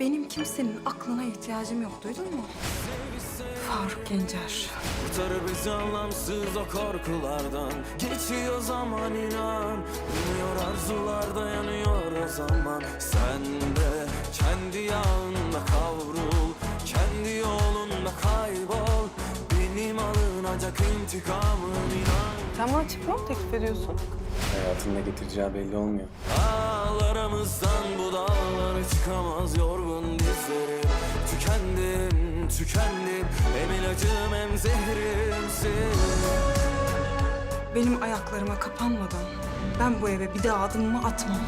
Benim kimsenin aklına ihtiyacım yok duydun mu? Faruk Gencer. Kurtar bizi anlamsız o korkulardan Geçiyor zaman inan Yanıyor arzular dayanıyor o zaman Sen de kendi yağında kavrul Kendi yolunda kaybol Benim alınacak intikamım inan Sen bana mı teklif ediyorsun? Hayatın ne getireceği belli olmuyor. Ağlarımızdan bu dağlara çıkamaz yorgun dizlerim Tükendim, tükendim Hem ilacım hem zehrimsin Benim ayaklarıma kapanmadan ben bu eve bir daha adımımı atmam.